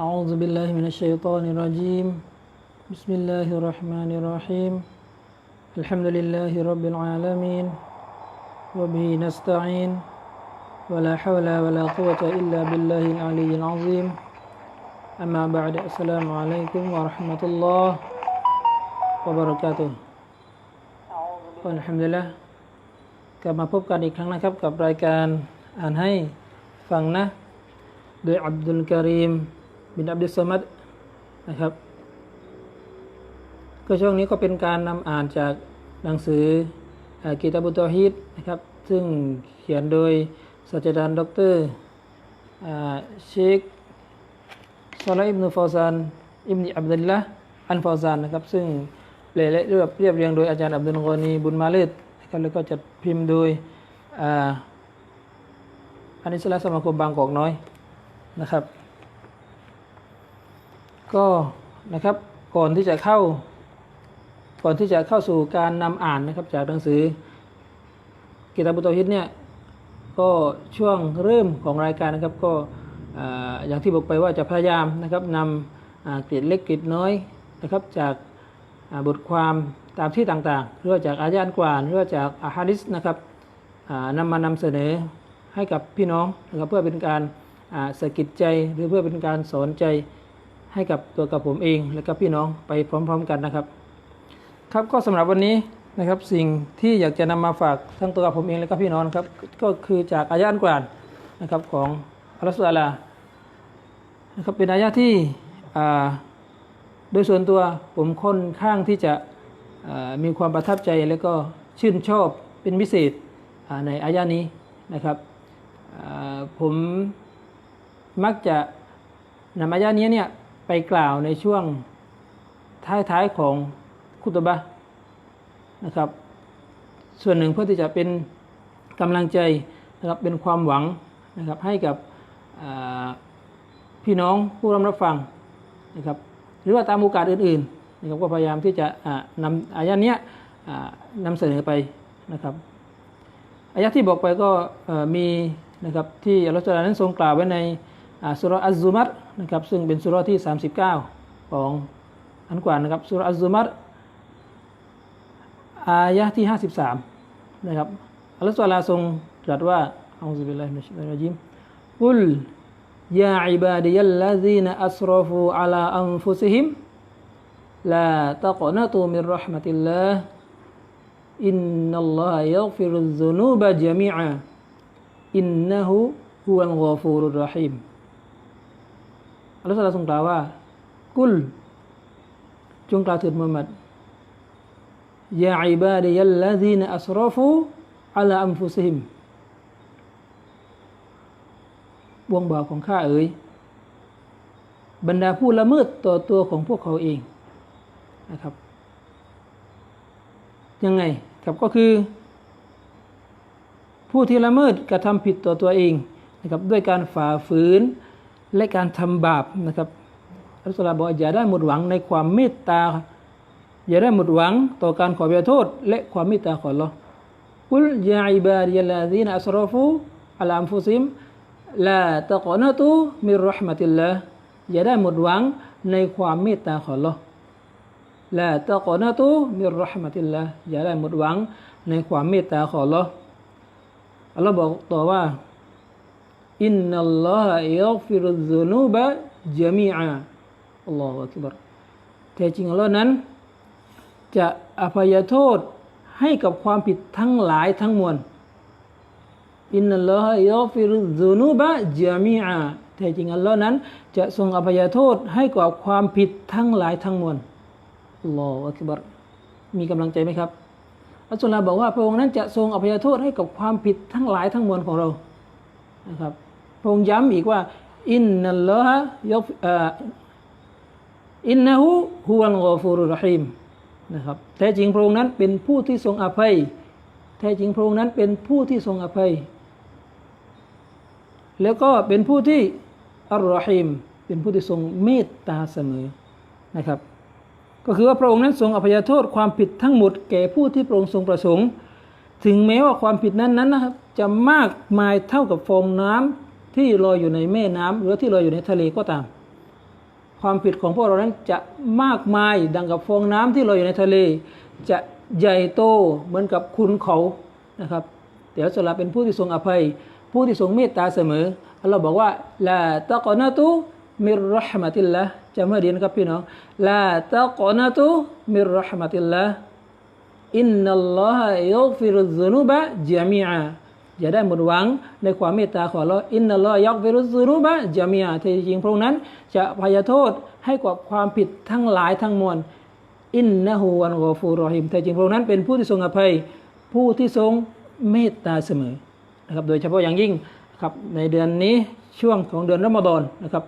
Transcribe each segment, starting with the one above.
أعوذ بالله من الشيطان الرجيم بسم الله الرحمن الرحيم الحمد لله رب العالمين وبه نستعين ولا حول ولا قوة إلا بالله العلي العظيم أما بعد السلام عليكم ورحمة الله وبركاته ก็อัลฮัมดุลิลละกลับมาพบกันอีกครั้งนะครับกับรายการอ่านให้ฟังนะ โดยอับดุลการีม บินอับดุลสมัดนะครับ ก็ช่วงนี้ก็เป็นการนำอ่านจากหนังสือกิตาบุตอฮิดนะครับ ซึ่งเขียนโดยศาสตราจารย์ดรเชคซอลาอิบนุฟาวซานอิบนอับดุลละอันฟาวซานนะครับ ซึ่งแปละเรียบเรียบเรียงโดยอาจารย์อับดุลกอนีบุญมาเลตนะครับแล้วก็จัดพิมพ์โดยอ่าอานิสลาสมาคมบางกอกน้อยนะครับ ก็นะครับก่อนที่จะเข้า ก่อนที่จะเข้าสู่การนำอ่านนะครับจากหนังสือกิตาบุตรฮิตเนี่ยก็ช่วงเริ่มของรายการนะครับก็อ่าอย่างที่บอกไปว่าจะพยายามนะครับนำเกรดเล็กเกรดน้อยนะครับจากบทความตามที่ต่างๆหรือว่าจากอายานกวานหรือว่าจากอาฮาดิษนะครับนำมานำเสนอให้กับพี่น้องนะครับเพื่อเป็นการสะกิดใจหรือเพื่อเป็นการสอนใจ ให้กับตัวกับผมเองและก็พี่น้องไปพร้อม ๆ กันนะครับ ครับก็สำหรับวันนี้นะครับ สิ่งที่อยากจะนำมาฝากทั้งตัวกับผมเองและก็พี่น้องครับ ก็คือจากอายะอันกวานนะครับของอัลลอฮฺสุลลานะครับเป็นอายะที่อ่าโดยส่วนตัวผมค่อนข้างที่จะมีความประทับใจและก็ชื่นชอบเป็นพิเศษในอายะนี้นะครับผมมักจะนำอายะนี้เนี่ย ไปกล่าวในช่วงท้ายๆของคุตบะนะครับ ส่วนหนึ่งเพื่อที่จะเป็นกำลังใจนะครับเป็นความหวังนะครับให้กับพี่น้องผู้รับรับฟังนะครับหรือว่าตามโอกาสอื่นๆนะครับก็พยายามที่จะนำอายะเนี้ยนำเสนอไปนะครับอายะที่บอกไปก็มีนะครับที่อัลลอฮฺตะอาลานั้นทรงกล่าวไว้ในสุรอัซซุมัร นะครับซึ่งเป็นสุราะห์ที่ 39 ของอันกว่านะครับสุรอัซซุมัรอายะที่ 53 นะครับอัลลอฮฺสุลลาทรงตรัสว่าอัลลอฮฺบิลลาฮิมินัชชัยฏอนรจีมกุลยาอิบาดิยัลลซีนอัสรฟูอัลาอันฟุซิฮิมลาตะกนะตูมินรหมะติลลาห์อินนัลลอฮะยัฆฟิรุซซุนูบะจามีอะอินนะฮูฮุวัลฆอฟูรุรรหีม อัลลอฮฺทรงกล่าวว่า กุล จงกล่าวถึงมุฮัมมัดยาอิบาดิยัลลาซีนอัสรฟูอัลาอัมฟุซิฮิมวงบ่าวของข้าเอ๋ยบรรดาผู้ละเมิดต่อตัวของพวกเขาเองนะครับ ยังไงครับก็คือ ผู้ที่ละเมิดกระทำผิดต่อตัวเองนะครับด้วยการฝ่าฝืน และการทำบาปนะครับอัลลอฮฺบอกอย่าได้หมดหวังในความเมตตา อย่าได้หมดหวังต่อการขอเบียโทษ และความเมตตาของ Allah กุลยาอิบาดิยลาซีนอัสรฟูอัลอัมฟุซิมลาตะกอนะตูมิรห์มะติลลาอย่าได้หมดหวังในความเมตตาของ Allah ลาตะกอนะตูมิรห์มะติลลาอย่าได้หมดหวังในความเมตตาของ Allah อัลลอฮ์บอกต่อว่า อินนัลลอฮะยัฆฟิรุซุนูบะจามีอะอัลลอฮฺอักบัรแท้จริงอัลลอฮ์นั้น จะอภัยโทษให้กับความผิดทั้งหลายทั้งมวลอินนัลลอฮฺยอฟิรุซุนูบะจามีอะแท้จริงอัลลอฮ์นั้น จะทรงอภัยโทษให้กับความผิดทั้งหลายทั้งมวลอัลลอฮฺอักบัรมีกำลังใจไหมครับอัลลอฮ์บอกว่าพระองค์นั้นจะทรงอภัยโทษให้กับความผิดทั้งหลายทั้งมวลของเรานะครับ พระองค์ย้ำอีกว่า อินนัลลอฮฺยอฟอินนะฮูฮุวัลกอฟูรุรหีมนะครับแท้จริงพระองค์นั้นเป็นผู้ที่ทรงอภัย แท้จริงพระองค์นั้นเป็นผู้ที่ทรงอภัย แล้วก็เป็นผู้ที่อัลรอฮีมเป็นผู้ที่ทรงเมตตาเสมอนะครับ ก็คือว่าพระองค์นั้นทรงอภัยโทษความผิดทั้งหมดแก่ผู้ที่พระองค์ทรงประสงค์ ถึงแม้ว่าความผิดนั้นนั้นนะครับ จะมากมายเท่ากับฟองน้ำ ที่ลอยอยู่ในแม่น้ำหรือที่ลอยอยู่ในทะเลก็ตาม ความผิดของพวกเรานั้นจะมากมายดังกับฟองน้ำที่ลอยอยู่ในทะเล จะใหญ่โตเหมือนกับคุณเขานะครับแต่อัลลอฮฺสุลาเป็นผู้ที่ทรงอภัย ผู้ที่ทรงเมตตาเสมออัลลอฮ์บอกว่าลาตะกอนาตุมิรรหมติลละจำให้ดีนะครับพี่น้องลาตะกอนาตุมิรรหมติลละอินนัลลอฮะยัฟิรุซุนุบะจามีอา อย่าได้หมดหวังในความเมตตาของเราอินนัลลอฮะยัฟิรุซุนุบะจามีอาแท้จริงพระองค์นั้น จะพยโทษให้กับความผิดทั้งหลายทั้งมวลอินนะฮูวันกอฟูรอฮิมแต่จริงพระองค์นั้นเป็นผู้ที่ทรงอภัย ผู้ที่ทรงเมตตาเสมอนะครับโดยเฉพาะอย่างยิ่งครับในเดือนนี้ช่วงของเดือนรอมฎอนนะครับ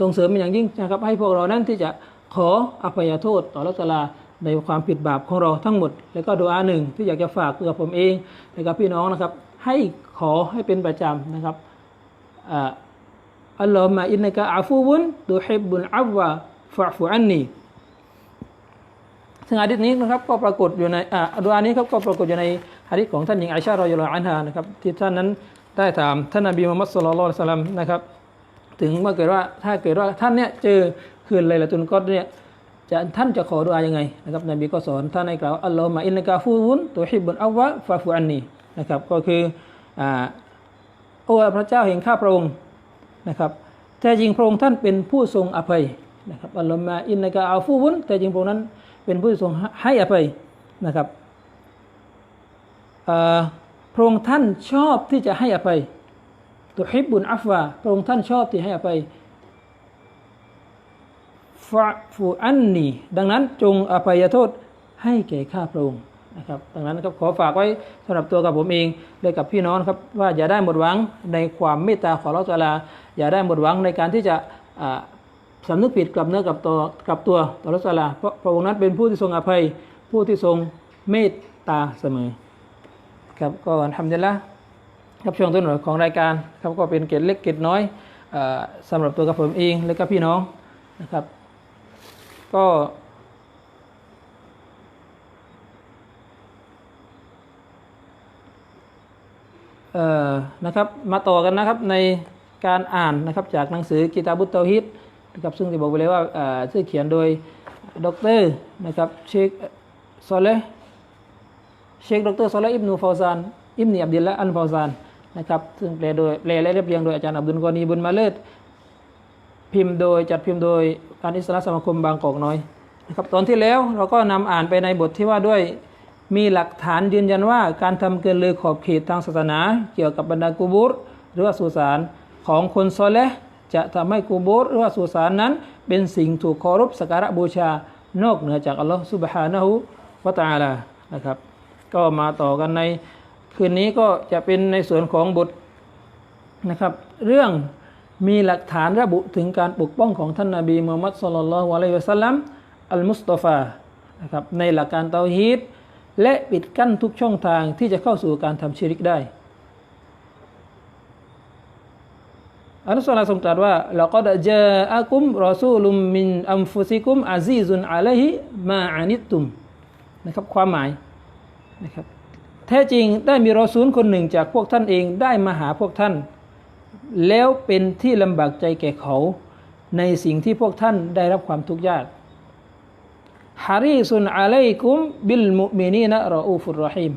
ส่งเสริมเป็นอย่างยิ่งนะครับให้พวกเรานั้นที่จะขออภัยโทษต่อรัตลาในความผิดบาปของเราทั้งหมด แล้วก็ดูอาหนึ่งที่อยากจะฝากเพื่อผมเองและกับพี่น้องนะครับ ให้ขอให้เป็นประจำนะครับอัลลอฮฺมะอินนกะอาฟูบุนตุฮิบบุนอัฟวะฟะฟูอันนีซึ่งอาดิษนี้นะครับก็ปรากฏอยู่ในอ่าดูอานี้ครับก็ปรากฏอยู่ในฮะดิษของท่านหญิงไอชารอยลออันฮานะครับที่ท่านนั้นได้ถามท่านนบีมุฮัมมัดสุลลัลลอฮุอะลัยฮิวะสัลลัมนะครับ ถึงเมื่อเกิดว่าถ้าเกิดว่าท่านเนี่ยเจอคืนไลละตุนกอดเนี่ยจะท่านจะขอดุอายังไงนะครับนบีก็สอนท่านให้กล่าวอัลลอฮฺมะอินนกาฟูรุนตุฮิบบุนอัฟวะฟาฟูอันนี นะครับก็คือโอ้พระเจ้าแห่งข้าพระองค์นะครับแท้จริงพระองค์ท่านเป็นผู้ทรงอภัยนะครับอัลลอฮฺมะอินนกาอาฟูรุนแต่จริงพระองค์นั้นเป็นผู้ทรงให้อภัยนะครับพระองค์ท่านชอบที่จะให้อภัยตุฮิบบุนอัฟวาพระองค์ท่านชอบที่ให้อภัยฟะฟูอันนีดังนั้นจงอภัยโทษให้แก่ข้าพระองค์ นะครับดังนั้นครับขอฝากไว้สำหรับตัวกับผมเองและกับพี่น้องครับว่าอย่าได้หมดหวังในความเมตตาของเราตลาอย่าได้หมดหวังในการที่จะสำนึกผิดกลับเนื้อกลับตัวกลับตัวต่อรัสลาเพราะพระองค์นั้นเป็นผู้ที่ทรงอภัย ผู้ที่ทรงเมตตาเสมอครับก็ทำดีละครับช่วงต้นของรายการครับก็เป็นเกตเล็กเกตน้อยอสำหรับตัวกับผมเองและก็พี่น้องนะครับ ก็ นะครับมาต่อกันนะครับในการอ่านนะครับจากหนังสือกิตาบุตเตฮิตนะครับซึ่งที่บอกไปเลยว่าชื่อเขียนโดยดรนะครับเชคซอเลเชคดรซอเลอิบนูฟาวซานอิบนีอับดิลละอันฟาวซานนะครับซึ่งแปลโดยแปลและเรียบเรียงโดยอาจารย์อับดุลกอนีบุญมาเลิศพิมพ์โดยจัดพิมพ์โดยการอิสระสมาคมบางกอกน้อยนะครับตอนที่แล้วเราก็นำอ่านไปในบทที่ว่าด้วย มีหลักฐานยืนยันว่าการทำเกินเลยขอบเขตทางศาสนา เกี่ยวกับบรรดากูบุรหรือว่าสุสานของคนซอเลจะทำให้กูโบสหรือว่าสุสานนั้น เป็นสิ่งถูกเคารพสักการะบูชานอกเหนือจากอัลลอฮฺสุบฮานะฮูวะตาลานะครับ ก็มาต่อกันในคืนนี้ก็จะเป็นในส่วนของบทนะครับ เรื่องมีหลักฐานระบุถึงการปกป้องของท่านนาบีมูฮัมมัดสุลลัลลอฮุอะลัยฮิวะสัลลัมอัลมุสตอฟานะครับในหลักการเตาฮีด และปิดกั้นทุกช่องทางที่จะเข้าสู่การทำชิริกได้อัลลอฮฺทรงตรัสว่าละก็ดจาอักุมรอซูลุมมินอัมฟุซิกุมอาซีซุนอะลัยฮิมาอานิตุมนะครับความหมายนะครับแท้จริงได้มีรอซูลคนหนึ่งจากพวกท่านเองได้มาหาพวกท่าน แล้วเป็นที่ลำบากใจแก่เขา ในสิ่งที่พวกท่านได้รับความทุกข์ยาก ฮาริซุนอะลัยกุมบิลมุมินีนะรออูฟุรรหิม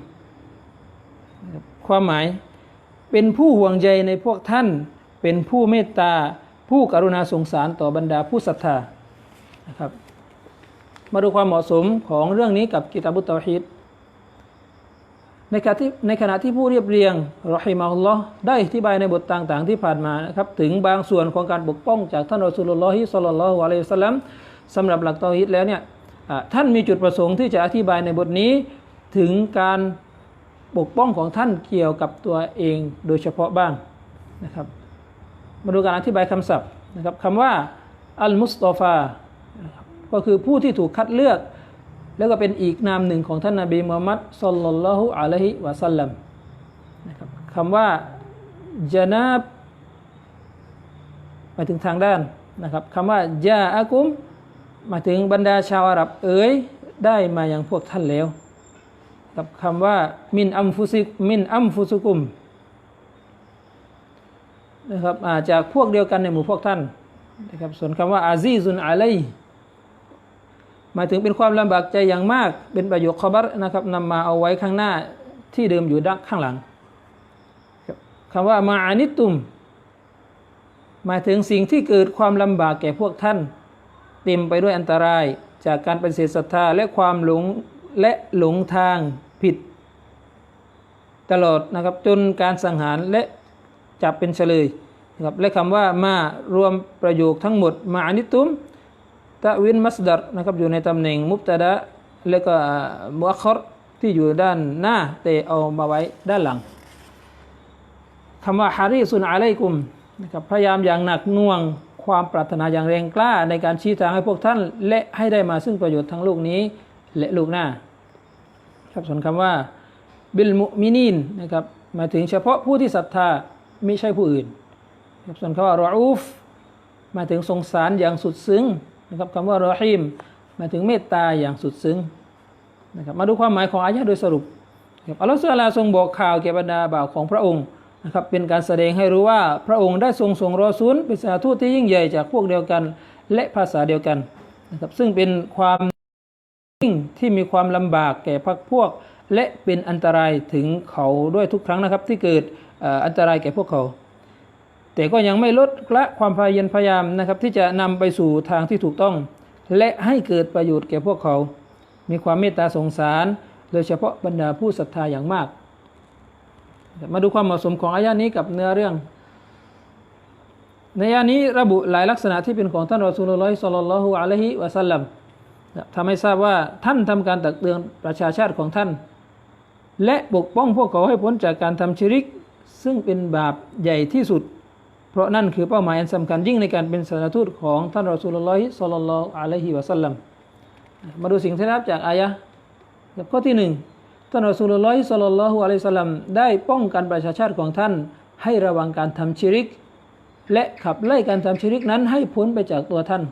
ความหมายเป็นผู้ห่วงใยในพวกท่าน เป็นผู้เมตตา ผู้กรุณาสงสารต่อบรรดาผู้ศรัทธานะครับมาดูความเหมาะสมของเรื่องนี้กับกิตาบุตตอฮิดในขณะที่ในขณะที่ผู้เรียบเรียงรอฮิมาอุลลอฮ์ได้อธิบายในบทต่างๆ ที่ผ่านมานะครับถึงบางส่วนของการปกป้องจากท่านรอสุลลอฮิสัลลัลลอฮุอะลัยฮิสซาลัมสำหรับหลักตอฮิดแล้วเนี่ย ท่านมีจุดประสงค์ที่จะอธิบายในบทนี้ถึงการปกป้องของท่านเกี่ยวกับตัวเองโดยเฉพาะบ้างนะครับ มาดูการอธิบายคำศัพท์นะครับคำว่าอัลมุสตอฟาก็คือผู้ที่ถูกคัดเลือก แล้วก็เป็นอีกนามหนึ่งของท่านนาบีมุฮัมมัดสลลัลลอฮุอะลัยฮิวะสัลลัมนะครับคำว่าจานาบหมายถึงทางด้านนะครับคำว่าจาอากุม มายถึงบรรดาชาวอาหรับเอ๋ยได้มาอย่างพวกท่านแล้ว กับคำว่ามินอัมฟุซิมินอัมฟุซุกุมนะครับอาจากพวกเดียวกันในหมู่พวกท่านนะครับส่วนคำว่าอาซีซุนอะลัยหมายถึงเป็นความลำบากใจอย่างมาก เป็นประโยคขบัรนะครับนำมาเอาไว้ข้างหน้าที่เดิมอยู่ด้านข้างหลังคำว่ามาอานิตุมหมายถึงสิ่งที่เกิดความลำบากแก่พวกท่าน เต็มไปด้วยอันตราย จากการปฏิเสธศรัทธาและความหลงและหลงทางผิด ตลอดนะครับจนการสังหารและจับเป็นเฉลยนะครับและคำว่ามารวมประโยคทั้งหมดมาอนิตุมตะวินมัสดัรนะครับอยู่ในตำแหน่งมุบตะดะและก็มุอัคครที่อยู่ด้านหน้าแต่เอามาไว้ด้านหลังคำว่าฮาริสุนอะลัยกุมนะครับพยายามอย่างหนักหน่วง ความปรารถนาอย่างแรงกล้าในการชี้ทางให้พวกท่าน และให้ได้มาซึ่งประโยชน์ทั้งลูกนี้ และลูกหน้า ครับส่วนคำว่า บิลมุมินีนนะครับหมายถึงเฉพาะผู้ที่ศรัทธาไม่ใช่ผู้อื่นครับส่วนคำว่ารออูฟหมายถึงสงสารอย่างสุดซึ้งนะครับคำว่ารอฮีมหมายถึงเมตตาอย่างสุดซึ้งนะครับมาดูความหมายของอายะห์โดยสรุปครับอัลลอฮฺสุลลาทรงบอกข่าวแก่บรรดาบ่าวของพระองค์ นะครับเป็นการแสดงให้รู้ว่าพระองค์ได้ทรงส่งรอซูลเป็นสาทูตที่ยิ่งใหญ่จากพวกเดียวกัน และภาษาเดียวกันนะครับซึ่งเป็นความยิ่งที่มีความลำบากแก่พรรคพวก และเป็นอันตรายถึงเขาด้วยทุกครั้งนะครับ ที่เกิดอันตรายแก่พวกเขา แต่ก็ยังไม่ลดละความพยายามพยายามนะครับ ที่จะนำไปสู่ทางที่ถูกต้อง และให้เกิดประโยชน์แก่พวกเขา มีความเมตตาสงสาร โดยเฉพาะบรรดาผู้ศรัทธาอย่างมาก มาดูความเหมาะสมของอายะนี้กับเนื้อเรื่อง ในอายะนี้ระบุหลายลักษณะที่เป็นของท่านรอซูลุลลอฮิศ็อลลัลลอฮุอะลัยฮิวะซัลลัมทำให้ทราบว่าท่านทำการตักเตือนประชาชาติของท่าน และปกป้องพวกเขาให้พ้นจากการทำชิริก ซึ่งเป็นบาปใหญ่ที่สุด เพราะนั่นคือเป้าหมายอันสำคัญยิ่งในการเป็นสารทูตของท่านรอสูลุลลอฮิศ็อลลัลลอฮุอะลัยฮิวะสัลลัมมาดูสิ่งที่ได้รับจากอายะข้อที่หนึ่ง ท่านรอสูลุลลอฮิศ็อลลัลลอฮุอะลัยฮิวะสัลลัมได้ป้องกันประชาชาติของท่าน ให้ระวังการทำชิริก และขับไล่การทำชิริกนั้นให้พ้นไปจากตัวท่าน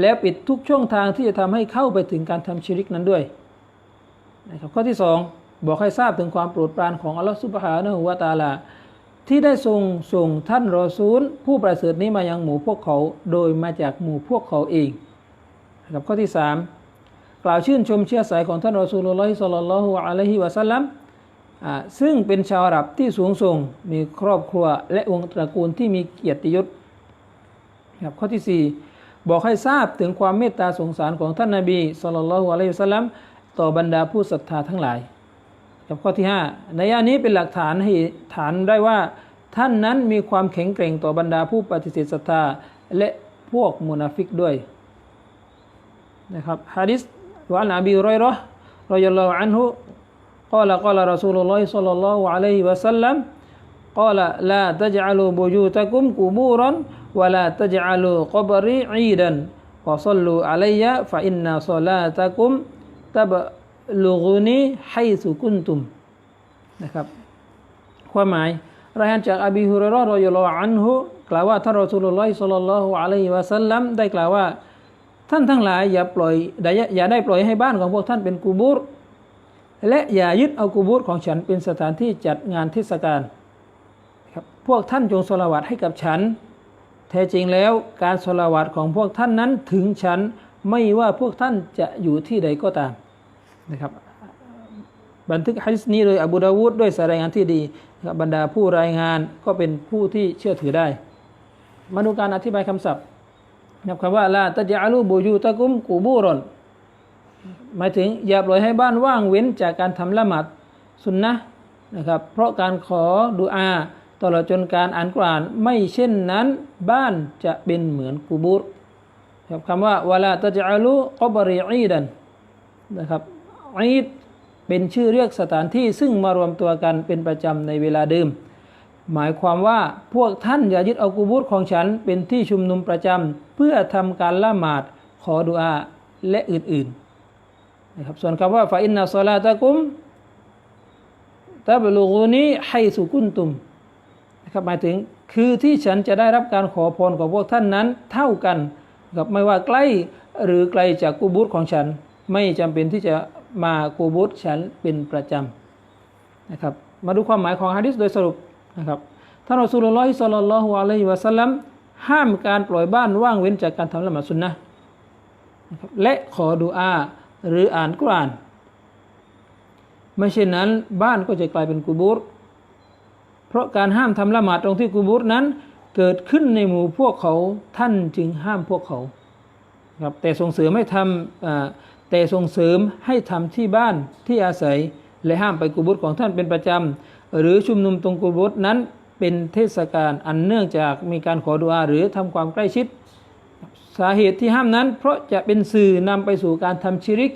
แล้วปิดทุกช่องทางที่จะทำให้เข้าไปถึงการทำชิริกนั้นด้วยนะครับข้อที่สองบอกให้ทราบถึงความโปรดปรานของอัลลอฮฺสุบฮานะฮูวะตาลาที่ได้ทรงส่งท่านรอซูล ผู้ประเสริฐนี้มายังหมู่พวกเขาโดยมาจากหมู่พวกเขาเองนะครับข้อที่สาม กล่าวชื่นชมเชื้อสายของท่านรอซูลุลลอฮิศ็อลลัลลอฮุอะลัยฮิวะสัลลัมซึ่งเป็นชาวอาหรับที่สูงส่งมีครอบครัวและวงตระกูลที่มีเกียรติยศครับข้อที่สี่บอกให้ทราบถึงความเมตตาสงสารของท่านนาบีสุลต่านละฮ์อะลัยฮิสสลามต่อบรรดาผู้ศรัทธาทั้งหลายกับข้อที่ 5 ในยานี้เป็นหลักฐานให้ฐานได้ว่า ท่านนั้นมีความแข็งแกร่งต่อบรรดาผู้ปฏิเสธศรัทธาและพวกมุนาฟิกด้วยนะครับฮะดิษ วะอันอบีรอยรอห์รอยลลอฮุอันฮุ قال قال رسول الله صلى الله عليه وسلم قال لا تجعلوا بيوتكم قبورا ولا تجعلوا قبري عيدا وصلوا علي فإن صلاتكم تبلغني حيث كنتم นะครับความหมายรายงานจากอบีฮุเรยเราะห์รอยลลอฮุอันฮุกล่าวว่าท่านรอซูลุลลอฮิศ็อลลัลลอฮุอะลัยฮิวะซัลลัมได้กล่าวว่า ท่านทั้งหลายอย่าปล่อยอย่าได้ปล่อยให้บ้านของพวกท่านเป็นกูบูรและอย่ายึดเอากูบูรของฉันเป็นสถานที่จัดงานเทศกาลครับพวกท่านจงสละวัตให้กับฉัน แท้จริงแล้วการสละวัตของพวกท่านนั้นถึงฉันไม่ว่าพวกท่านจะอยู่ที่ใดก็ตามนะครับบันทึกฮะดิษนี้โดยอบูดาวูดด้วยสายรายงานที่ดีนะครับบรรดาผู้รายงานก็เป็นผู้ที่เชื่อถือได้ มาดูการอธิบายคำศัพท์ นะครับคำว่าลาตะจาลูบูยูตะกุมกูบูรอนหมายถึงอย่าปล่อยให้บ้านว่างเว้นจากการทำละหมาดสุนนะนะครับเพราะการขอดุอาตลอดจนการอ่านกุรานไม่เช่นนั้นบ้านจะเป็นเหมือนกูบูรครับคำว่าวลาตะจาลูกบริอีดันนะครับอีดเป็นชื่อเรียกสถานที่ซึ่งมารวมตัวกันเป็นประจำในเวลาเดิม หมายความว่าพวกท่านอย่ายึดเอากูบูรของฉันเป็นที่ชุมนุมประจำเพื่อทำการละหมาดขอดุอาและอื่นๆนะครับส่วนคำว่าฟาอินนาซอลาตะกุมตะบลูกูนีไฮสุกุนตุมนะครับหมายถึงคือที่ฉันจะได้รับการขอพรของพวกท่านนั้นเท่ากันกับไม่ว่าใกล้หรือไกลจากกูบูรของฉัน ไม่จำเป็นที่จะมากูบูรฉันเป็นประจำนะครับมาดูความหมายของฮะดิษโดยสรุป นะครับท่านอัสุลลอฮิสัลลัลลอฮุอะลัยฮิวะสัลลัมห้ามการปล่อยบ้านว่างเว้นจากการทำละหมาดสุนนะนะครับและขอดุอาหรืออ่านกุรอาน ไม่เช่นนั้นบ้านก็จะกลายเป็นกูบูรเพราะการห้ามทำละหมาดตรงที่กูบูรนั้น เกิดขึ้นในหมู่พวกเขาท่านจึงห้ามพวกเขาครับแต่ส่งเสริมให้ทำแต่ส่งเสริมให้ทำที่บ้านที่อาศัย และห้ามไปกูบูรของท่านเป็นประจำ หรือชุมนุมตรงกูบูรนั้นเป็นเทศกาลอันเนื่องจากมีการขอดุอาหรือทำความใกล้ชิด สาเหตุที่ห้ามนั้น เพราะจะเป็นสื่อนำไปสู่การทำชิริก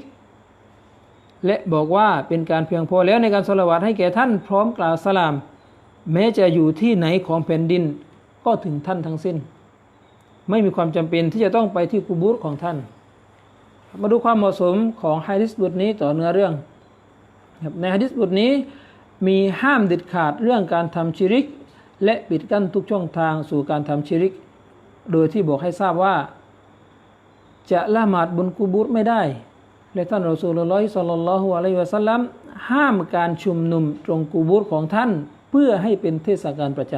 และบอกว่าเป็นการเพียงพอแล้วในการสละวัตให้แก่ท่านพร้อมกล่าวสลาม แม้จะอยู่ที่ไหนของแผ่นดินก็ถึงท่านทั้งสิ้น ไม่มีความจำเป็นที่จะต้องไปที่กูบูรของท่าน มาดูความเหมาะสมของฮะดิษบทนี้ต่อเนื้อเรื่องในฮะดิษบทนี้ มีห้ามเด็ดขาดเรื่องการทำชิริก และปิดกั้นทุกช่องทางสู่การทำชิริก โดยที่บอกให้ทราบว่า จะละหมาดบนกูบูรไม่ได้ และท่านรอสูลลอฮิสัลลัลลอฮุอะลัยวะสัลลัมห้ามการชุมนุมตรงกูบูรของท่านเพื่อให้เป็นเทศกาลประจ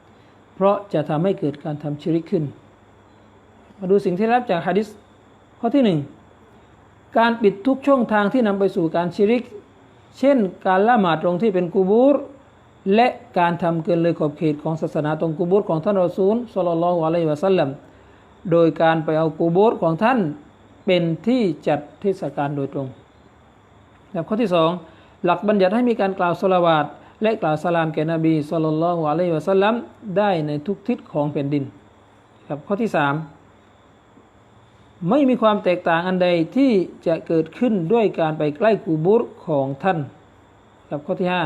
ำเพราะจะทำให้เกิดการทำชิริกขึ้น มาดูสิ่งที่รับจากฮะดิษข้อที่หนึ่งการปิดทุกช่องทางที่นำไปสู่การชิริก เช่นการละหมาดตรงที่เป็นกูบูรและการทำเกินเลยขอบเขตของศาสนาตรงกูบูรของท่านรอซูลสลลัลลอฮุอะลัยฮิวะสัลลัมโดยการไปเอากูบูรของท่านเป็นที่จัดเทศกาลโดยตรงแบบข้อที่สองหลักบัญญัติให้มีการกล่าวสลาวาตและกล่าวสลามแก่นบีสุลต่านละฮ์อะลัยฮิวะสัลลัมได้ในทุกทิศของแผ่นดินครับข้อที่สาม ไม่มีความแตกต่างอันใดที่จะเกิดขึ้นด้วยการไปใกล้กูบุรของท่าน กับข้อที่ห้า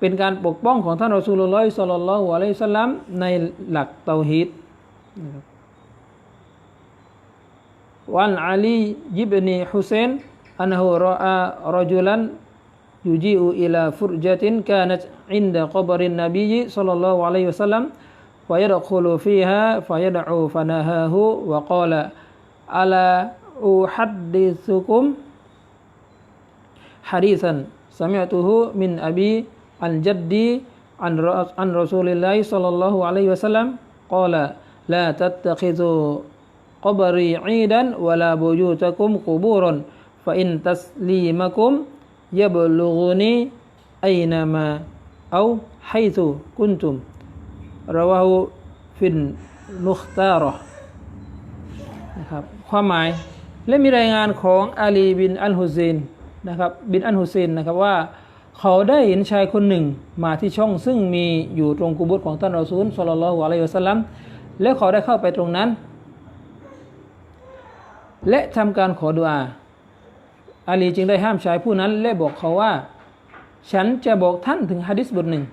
เป็นการปกป้องของท่านรอสูลุลลอฮิสลลัลอฮุอะลัยสลัมในหลักเตาฮีดวันอาลียิบนีฮุเซนอันฮุรอารจุลันยุจีอูอิลาฟุรจัตินกานัตอินดะกบรินนบีสัลลัลลอฮุอะลัยฮิสลัม فيدخل فيها فيدعو فنهاه وقال ألا أحدثكم حديثا سمعته من أبي عن جدي عن عن رسول الله صلى الله عليه وسلم قال لا تتخذوا قبري عيدا ولا بيوتكم قبورا فإن تسليمكم يبلغني أينما أو حيث كنتم. ราวาหูฟินนุคตารอนะครับความหมายและมีรายงานของอาลีบินอัลฮุเซนนะครับบินอัลฮุเซนนะครับว่าเขาได้เห็นชายคนหนึ่งมาที่ช่องซึ่งมีอยู่ตรงกุบุตของท่านรอซูลสุลลัลลอฮุอะลัยฮิวะสัลลัมและเขาได้เข้าไปตรงนั้น และทำการขอดุอาอาลีจึงได้ห้ามชายผู้นั้น และบอกเขาว่า ฉันจะบอกท่านถึงฮะดิษบทหนึ่ง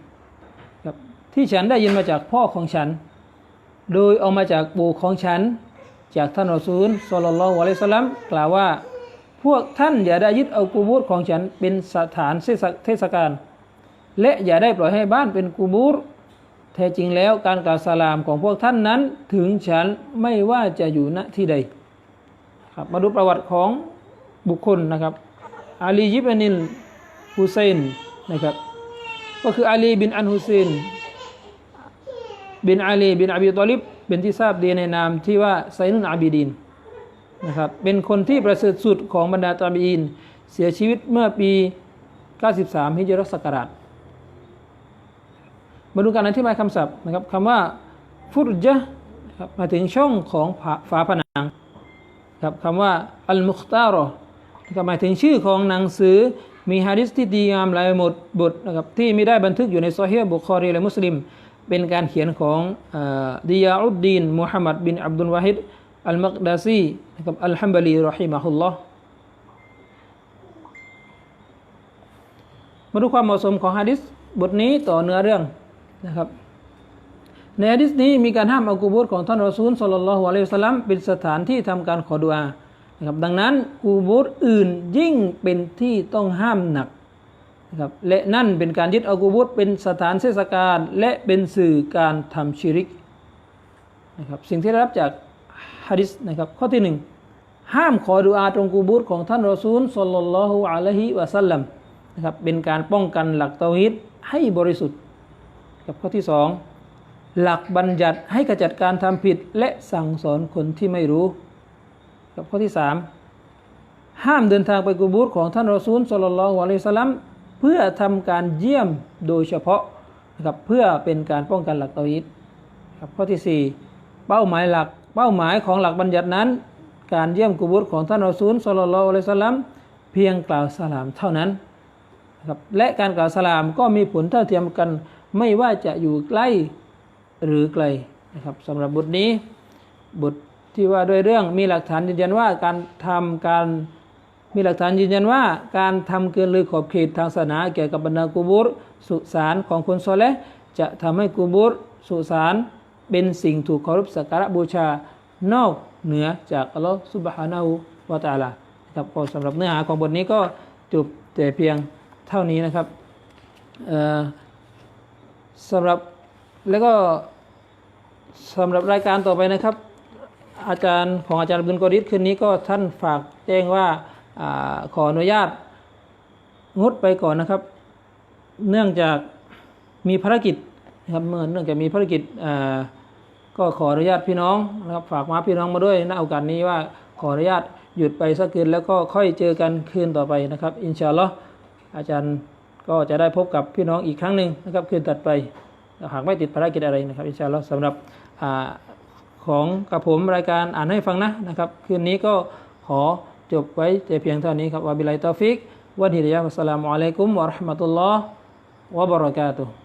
ที่ฉันได้ยินมาจากพ่อของฉัน โดยเอามาจากปู่ของฉัน จากท่านอัสูลสุลลัลวะลัยสลัมกล่าวว่า พวกท่านอย่าได้ยึดเอากูบูรของฉันเป็นสถานเทศกาลและอย่าได้ปล่อยให้บ้านเป็นกูบูรแท้จริงแล้วการกล่าวสลามของพวกท่านนั้น ถึงฉันไม่ว่าจะอยู่ณที่ใดครับมาดูประวัติของบุคคลนะครับอาลียิบอานินฮุเซนนะครับก็คืออาลีบินอันฮุเซน บินอาลีบินอบีตอลิบเป็นที่ทราบดีในนามที่ว่าไซนุนอาบีดินนะครับเป็นคนที่ประเสริฐสุดของบรรดาตาบีนเสียชีวิตเมื่อปี 93 ฮิจรัสกราชมาดูการอธิบายคำศัพท์นะครับคำว่าฟุรจ์มาถึงช่องของฝาผนังครับคำว่าอัลมุคตารอหมายถึงชื่อของหนังสือมีฮะดิษที่ดีงามหลายหมดบทนะครับที่ไม่ได้บันทึกอยู่ในโซเฮียบุคอรีและมุสลิม เป็นการเขียนของดิยาอุดดีนมุฮัมมัดบินอับดุลวาฮิดอัลมักดาซีนะครับอัลฮัมบลีรอฮิมะฮุลลอฮ์มาดูความเหมาะสมของฮะดิษบทนี้ต่อเนื้อเรื่องนะครับในฮะดิษนี้มีการห้ามอากูบูรของท่านรอซูลสุลลัลลอฮุอะลัยฮิสลามเป็นสถานที่ทำการขอดุอานะครับดังนั้นกูบูรอื่นยิ่งเป็นที่ต้องห้ามหนัก นะครับและนั่นเป็นการยึดอักูบุตเป็นสถานเทศกาลและเป็นสื่อการทำชิริกนะครับสิ่งที่ได้รับจากฮะดิษนะครับข้อที่หนึ่งห้ามขอดุอาตรงกูบุตของท่านรอซูลสุลลัลลอฮุอะลัยฮิวะสัลลัมนะครับเป็นการป้องกันหลักเตาฮิดให้บริสุทธิ์กับข้อที่สองหลักบัญญัติให้กระจัดการทำผิดและสั่งสอนคนที่ไม่รู้ กับข้อที่สามห้ามเดินทางไปกุบูรของท่านรอซูลสลลัลลอฮุอะลัยฮิวะสัลลัม เพื่อทำการเยี่ยมโดยเฉพาะนะครับเพื่อเป็นการป้องกันหลักเตาฮิดครับข้อที่สี่เป้าหมายหลักเป้าหมายของหลักบัญญัตินั้น การเยี่ยมกุบูรของท่านรอซูลสลลลลอฮุอะลัยฮิวะสัลลัมเพียงกล่าวสลามเท่านั้นนะครับและการกล่าวสลามก็มีผลเท่าเทียมกันไม่ว่าจะอยู่ใกล้หรือไกลนะครับสำหรับบทนี้บทที่ว่าด้วยเรื่องมีหลักฐานยืนยันว่าการทำการ มีหลักฐานยืนยันว่า การทำเกินเลยขอบเขตทางศาสนาเกี่ยวกับบรรดากูบุรสุสานของคนโซเลจะทำให้กูบุรสุสานเป็นสิ่งถูกเคารพสักการะบูชานอกเหนือจากอัลลอฮฺสุบฮานาหูวะตาลาครับก็สำหรับเนื้อหาของบทนี้ก็จบแต่เพียงเท่านี้นะครับสำหรับแล้วก็สำหรับรายการต่อไปนะครับ อาจารย์ของอาจารย์อับดุลกอริคืนนี้ก็ท่านฝากแจ้งว่า ขออนุญาตงดไปก่อนนะครับ เนื่องจากมีภารกิจนะครับเมื่อเนื่องจากมีภารกิจก็ขออนุญาตพี่น้องนะครับฝากมาพี่น้องมาด้วยณโอกาสนี้ว่าขออนุญาตหยุดไปสักคืนแล้วก็ค่อยเจอกันคืนต่อไปนะครับ อินชาอัลลอฮ์อาจารย์ก็จะได้พบกับพี่น้องอีกครั้งหนึ่งนะครับคืนตัดไปหากไม่ติดภารกิจอะไรนะครับอินชาอัลลอฮ์สำหรับอของกับผมรายการอ่านให้ฟังนะนะครับ คืนนี้ก็ขอ จบไว้แต่เพียงเท่านี้ครับวะบิไลตอฟิกวะฮิดายะมัสสลามุอะลัยกุมวะราะห์มะตุลลอฮ์วะบะเราะกาตุฮ์